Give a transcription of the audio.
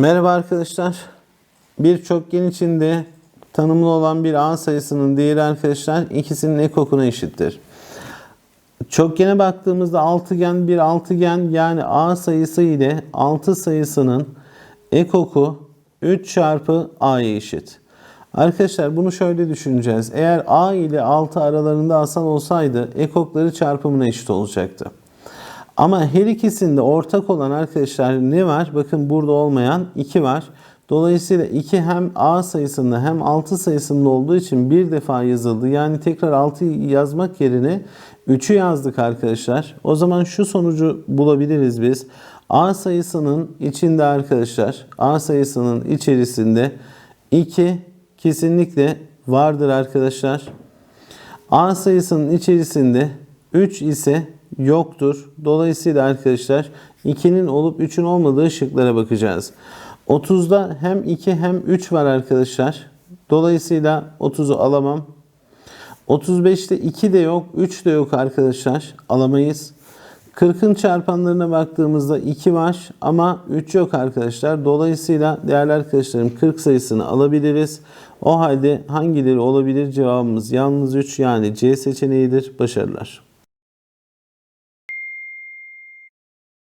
Merhaba arkadaşlar. Bir çokgen içinde tanımlı olan bir A sayısının değeri arkadaşlar ikisinin ekokuna eşittir. Çokgene baktığımızda altıgen bir altıgen yani A sayısı ile 6 sayısının ekoku 3 çarpı A'ya eşit. Arkadaşlar bunu şöyle düşüneceğiz. Eğer A ile 6 aralarında asal olsaydı ekokları çarpımına eşit olacaktı. Ama her ikisinde ortak olan arkadaşlar ne var? Bakın burada olmayan 2 var. Dolayısıyla 2 hem A sayısında hem 6 sayısında olduğu için bir defa yazıldı. Yani tekrar 6 yazmak yerine 3'ü yazdık arkadaşlar. O zaman şu sonucu bulabiliriz biz. A sayısının içinde arkadaşlar A sayısının içerisinde 2 kesinlikle vardır arkadaşlar. A sayısının içerisinde 3 ise yoktur. Dolayısıyla arkadaşlar 2'nin olup 3'ün olmadığı şıklara bakacağız. 30'da hem 2 hem 3 var arkadaşlar. Dolayısıyla 30'u alamam. 35'te 2 de yok, 3 de yok arkadaşlar. Alamayız. 40'ın çarpanlarına baktığımızda 2 var ama 3 yok arkadaşlar. Dolayısıyla değerli arkadaşlarım 40 sayısını alabiliriz. O halde hangileri olabilir cevabımız yalnız 3 yani C seçeneğidir. Başarılar.